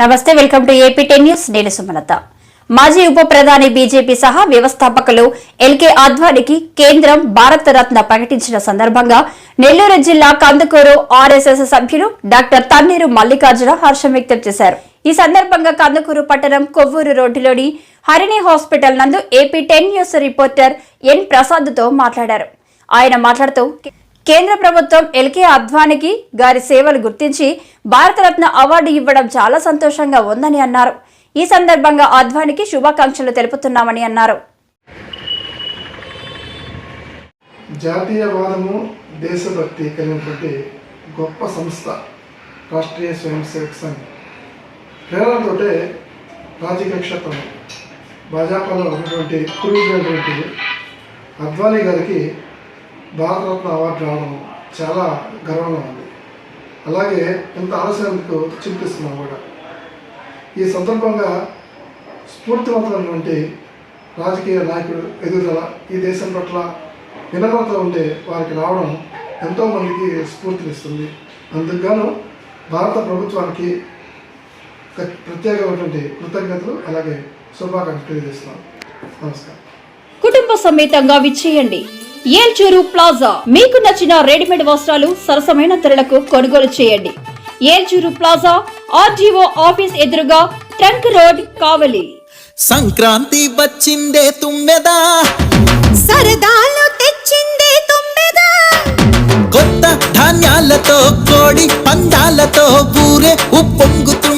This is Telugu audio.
నమస్తే welcome to AP ten news. నేను సుమలత. మాజీ ఉప ప్రధాని బీజేపీ సహా వ్యవస్థాపకులు ఎల్కే ఆద్వానికి కేంద్రం భారత రత్న ప్రకటించిన సందర్భంగా నెల్లూరు జిల్లా కందుకూరు ఆర్ఎస్ఎస్ సభ్యులు డాక్టర్ తన్నీరు మల్లికార్జున హర్షం వ్యక్తం చేశారు. ఈ సందర్భంగా కందుకూరు పట్టణం కొవ్వూరు రోడ్డులోని హరిణి హాస్పిటల్ నందు AP ten news reporter N ప్రసాద్తో మాట్లాడారు. ఆయన మాట్లాడుతూ కేంద్ర ప్రభుత్వం ఎల్కే అద్వానికి గారి సేవలు గుర్తించి భారతరత్న అవార్డు ఇవ్వడం చాలా సంతోషంగా ఉందని అన్నారు. ఈ సందర్భంగా అద్వానికి శుభాకాంక్షలు తెలుపుతున్నామని అన్నారు. జాతీయవాదము దేశభక్తి కలిగినటువంటి గొప్ప సంస్థ రాష్ట్రీయ స్వయం సేవక్ సంఘ్. ప్రేరణతోటే రాజకీయ క్షేత్రం భాజపాలో ఉన్నటువంటి పూర్వీకులైనటువంటి అద్వానీ గారికి భారతరత్న అవార్డు రావడం చాలా గర్వంగా ఉంది. అలాగే ఇంత ఆలస్యానికి చింతిస్తున్నాం కూడా. ఈ సందర్భంగా స్ఫూర్తివంతమైనటువంటి రాజకీయ నాయకుడు ఎదుగుదల ఈ దేశం పట్ల వినమ్రత ఉండే వారికి రావడం ఎంతోమందికి స్ఫూర్తినిస్తుంది. అందుకుగాను భారత ప్రభుత్వానికి ప్రత్యేకమైనటువంటి కృతజ్ఞతలు అలాగే శుభాకాంక్షలు తెలియజేస్తున్నాను నమస్కారం. కుటుంబ సమేతంగా విచ్చేయండి. ఏల్చూరు ప్లాజా. మీకు నచ్చిన రెడీమేడ్ వస్త్రాలు సరసమైన ధరలకు కొనుగోలు చేయండి. ఏల్చూరు ప్లాజా ఆర్జీఓ ఆఫీస్ ఎదురుగా ట్రంక్ రోడ్ కావలి. సంక్రాంతి వచ్చిందే తుమ్మెదా? సరదాలు తెచ్చిందే తుమ్మెద? కొత్త ధాన్యాలతో కోడి పందాలతో ఊరే ఉప్పొంగుతూ